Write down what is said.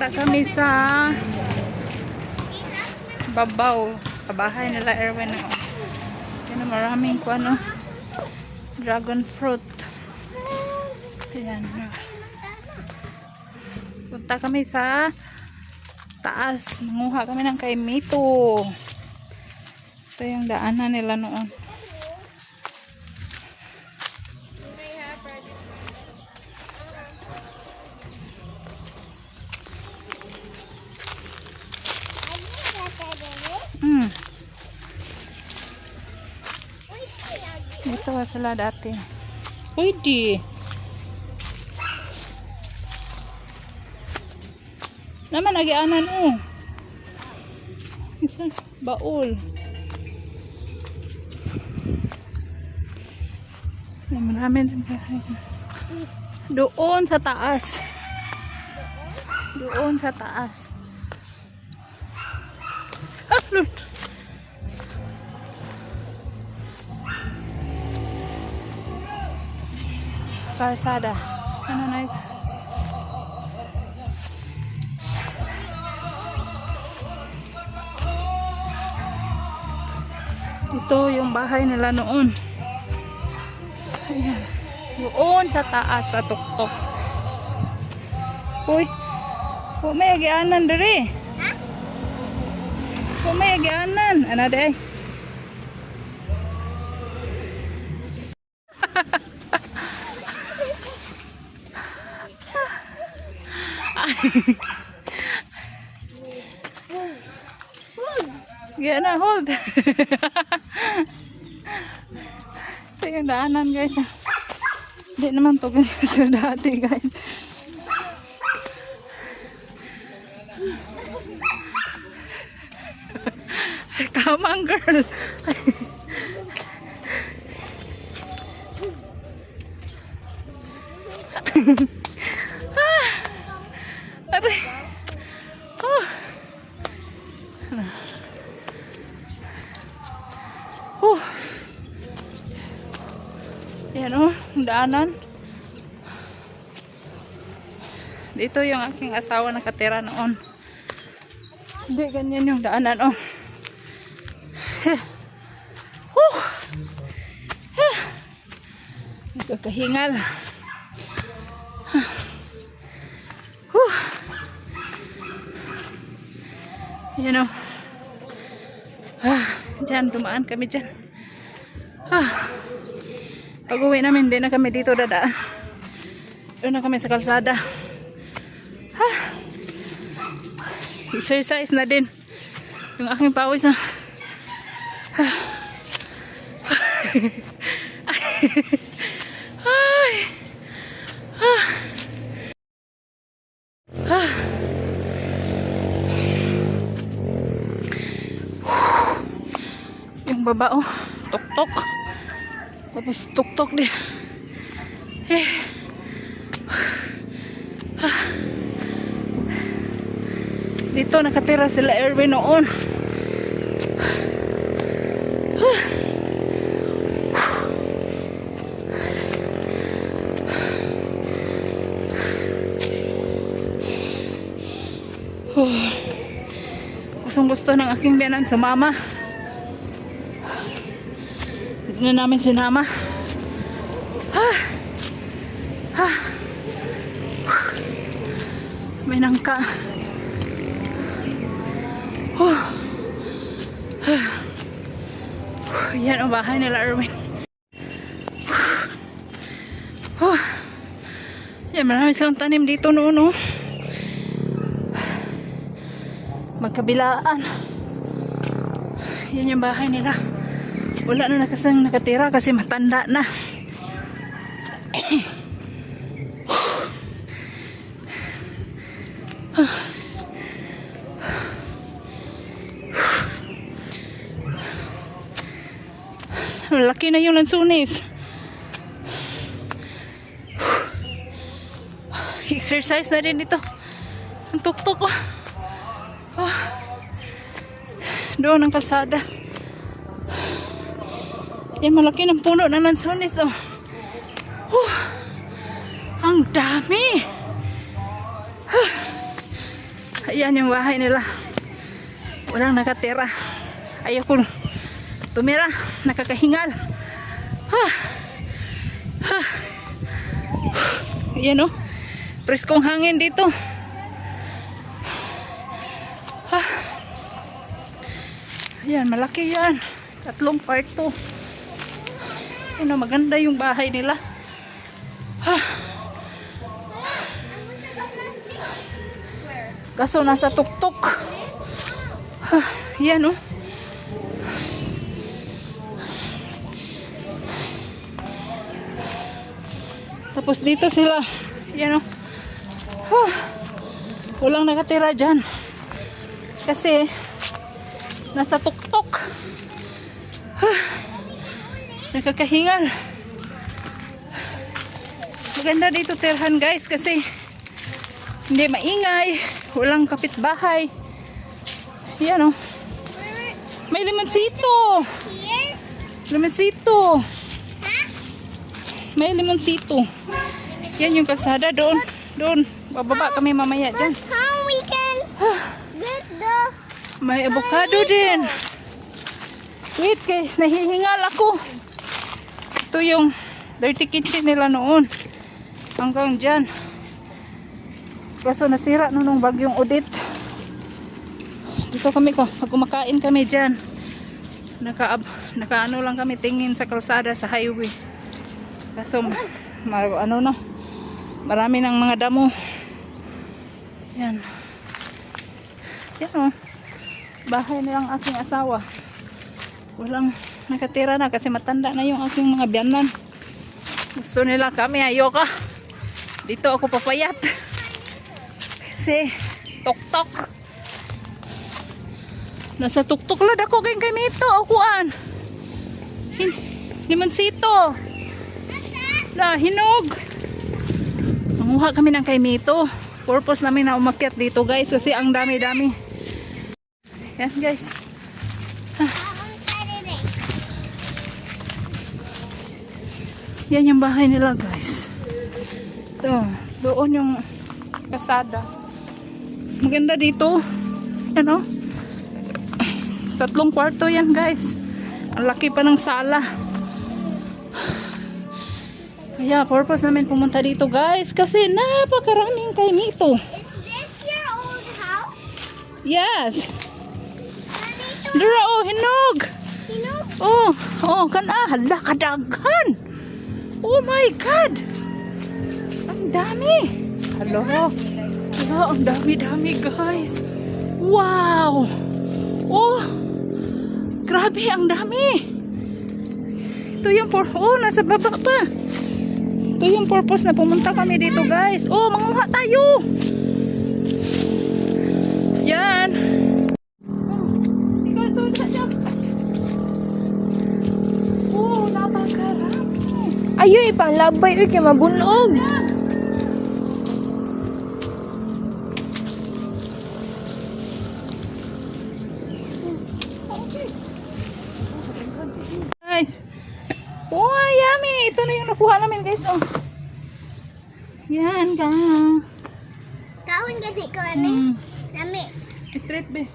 Punta kami sa Babaw. Kabahay nila Erwin. Yan maraming kung ano. Dragon fruit. Ayan. Punta kami sa taas. Manguha kami ng kay Mito. Ito yung daanan nila noon. Hmm. Dito sila dati. Pwede. Naman nagianan oh. Isa baul. Ay, marami din. Doon sa taas. Doon sa taas. Lord. Karsada. Ano nice. Ito yung bahay nila noon. Ayan. Doon sa taas sa tuktok. Uy. Huwag may agianan dere. Huwag may agianan. Ano day? Yan na, hold. Ito yung daanan guys. ah. Hindi naman to ganito dati guys. Come on girl. ah, aray. Oh. Oh. Yan oh, ang daanan. Dito yung aking asawa nakatira noon. Hindi, ganyan yung daanan oh. Huh. Huh. Huh. Nagkakahingal. Huh. Yan oh. Ah, dyan, dumaan kami dyan. Ah. Pag uwi namin, hindi na kami dito dadaan. Doon na kami sa kalsada. Ah. Exercise na din. Yung aking pawis na. Ay. Ah. Yung baba oh, tuktok. Tapos tuktok din. Eh. Ah. Dito nakatira sila Erwin noon. Gusto ng aking biyanan sumama. Hindi na namin sinama. Ha! Ha! May nangka. Huh. Huh. Yan ang bahay nila Erwin. Huh. Yan, marami silang tanim dito noon, oh. Magkabilaan. Yan yung bahay nila. Wala na nakasang nakatira kasi matanda na. Laki na yung lansunis. Exercise na rin ito. Ang tuktok ko. Oh. Doon ang kalsada. Yan, malaki ng puno ng lansones, oh. Huh. Ang dami. Huh. Ayan yung bahay nila. Walang nakatira. Ayoko tumira. Nakakahingal. Ha. Ha. Ayan o. Preskong hangin dito. Ayan, malaki yan. Tatlong part to. Ano, maganda yung bahay nila. Ha. Kaso nasa tuktok. Ha, yan oh. Tapos dito sila. Yan oh. Huh. Walang nakatira dyan. Kasi nasa tuktok. Huh. Nakakahingal. Maganda dito tirhan guys kasi hindi maingay, walang kapitbahay. Yan oh. May limonsito. Limonsito. May limonsito. Yan yung kalsada doon. Doon. Bababa kami mamaya dyan. But May avocado din. Wait, kay nahihingal ako. Ito yung dirty kitchen nila noon. Hanggang dyan. Kaso nasira no nung bagyong udit. Dito kami ko, pag kumakain kami dyan. Naka, nakaano lang kami tingin sa kalsada sa highway. Kaso, ma, ano na, marami ng mga damo. Yan. Yan o. Bahay nilang aking asawa. Walang nakatira na kasi matanda na yung aking mga biyanan. Gusto nila kami, ayoko. Dito ako papayat. Kasi, tok-tok. Nasa tuktok lad ako kay kamito. Akuan. Hin limonsito. Na, hinog. Manguha kami ng kaimito. Purpose namin na umakyat dito guys kasi ang dami-dami. Yan guys. Yan yung bahay nila guys. Ito, doon yung kasada. Maganda dito. Ano? Tatlong kwarto yan guys. Ang laki pa ng sala. Kaya purpose namin pumunta dito guys kasi napakaraming kaimito. Is this your old house? Yes. Dura oh hinog. Know, Oh, oh kan ah hala kadaghan. Oh my god. Ang dami. Hello. Hello, ang dami-dami guys. Wow. Oh. Grabe ang dami. Ito yung por oh nasa baba pa. Ito yung purpose na pumunta kami dito guys. Oh, manguha tayo. Ayo ipalabay uy kay mabunog. Guys. Oh, yummy. Ito na yung nakuha namin, guys. Oh. Yan ka. kahon kasi ko ano? Mm. Nami. Straight be.